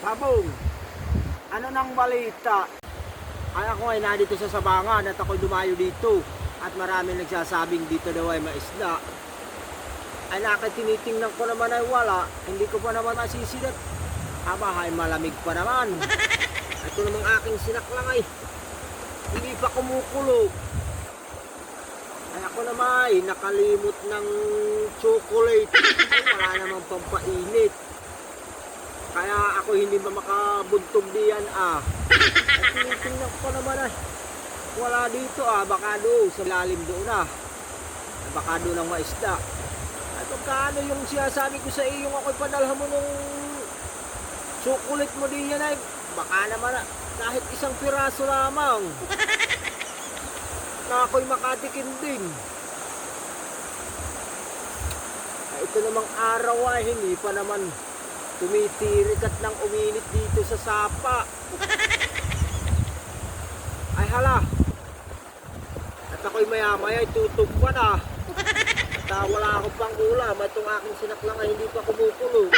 Babong, ano nang balita? Ay ako ay nandito sa Sabangan at ako'y dumayo dito at marami nagsasabing dito daw ay maisda. Ay nakit tinitingnan ko naman ay wala, hindi ko pa naman nasisidat. Aba ay malamig pa naman. Ito namang aking sinaklang ay hindi pa kumukulog. Ay ako naman ay nakalimot ng chocolate. Wala namang pampainit. Ako hindi ba makabuntog diyan ah. At tinitingnan ko naman ay wala dito ah. Baka doon sa lalim doon ah. Baka doon ang maisda. At magkano yung sinasabi ko sa iyo ako'y panalhan mo nung chocolate mo diyan ay baka naman ah, kahit isang piraso lamang. Na ako'y makatikim din. Ay, ito namang araw ay hindi pa naman tumitirik at nang uminit dito sa sapa. Ay hala. At ako'y maya maya tutugpan ah. At wala akong pang ulam. Itong aking sinaklang ay hindi pa kumukulo.